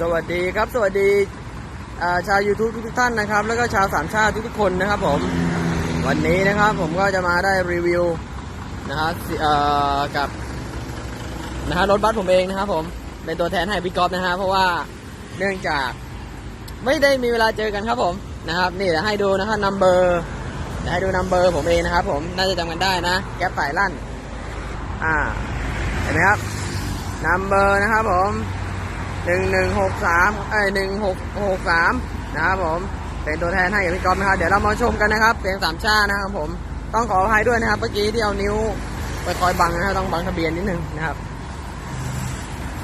สวัสดีครับสวัสดีาชาว YouTube ทุกท่านนะครับ แล้วก็ชาวสามชาติทุกๆคนนะครับผมวันนี้นะครับผมก็จะมาได้รีวิวนะฮะกับนะฮะรถบัสผมเองนะครับผมเป็นตัวแทนให้พี่ก๊อฟนะฮะเพราะว่าเนื่องจากไม่ได้มีเวลาเจอกันครับผมนะครับ นี่เดี๋ยวให้ดูนะครับนัมเบอร์ให้ดูนัมเบอร์ผมเองนะครับ ผมน่าจะจำกันได้นะ แก๊ปไต่ลั่น อ่าเห็นไหมครับนัมเบอร์นะครับผม หนึ่งหนึ่งหกสามเอ้ยหนึ่งหกหกสามนะครับผมเป็นตัวแทนให้กับพี่ก๊อฟนะครับ เดี๋ยวเรามาชมกันนะครับเสียงสามชาตินะครับผมต้องขออภัยด้วยนะครับ เมื่อกี้ที่เอานิ้วไปคอยบังนะครับต้องบังทะเบียนนิดนึงนะครับ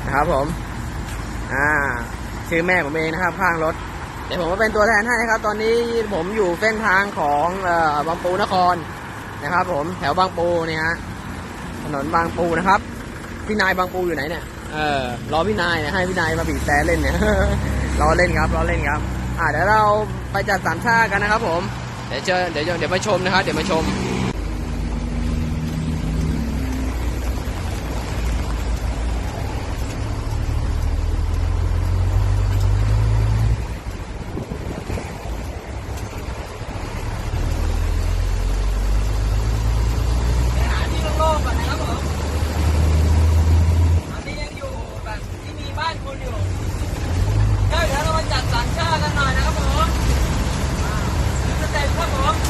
นะครับผมอ่าชื่อแม่ผมเองนะครับข้างรถเดี๋ยวผมมาเป็นตัวแทนให้นะครับ ตอนนี้ผมอยู่เส้นทางของเอ่อบางปูนครนะครับ ผมแถวบางปูเนี่ยฮะถนนบางปูนะครับพี่นายบางปูอยู่ไหนเนี่ย เออรอพี่นายเนี่ยให้พี่นายมาบีบแต่เล่นเนี่ยรอเล่นครับรอเล่นครับ อ่าเดี๋ยวเราไปจัดสามชากันนะครับผม เดี๋ยวเจอเดี๋ยวเดี๋ยวมาชมนะครับเดี๋ยวมาชม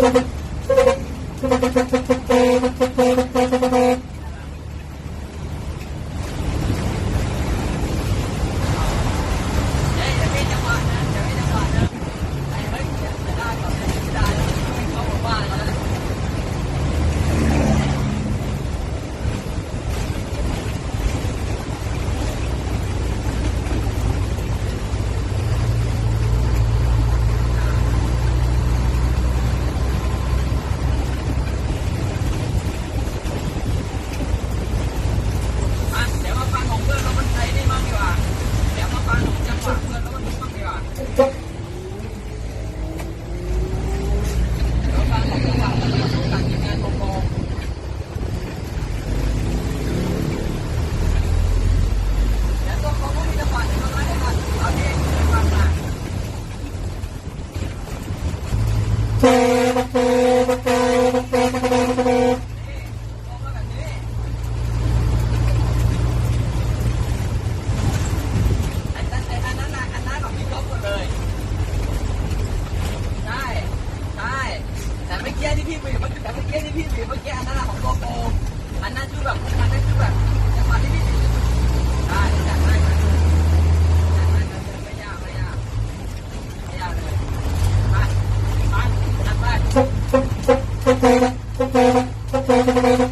Thank you. Thank you.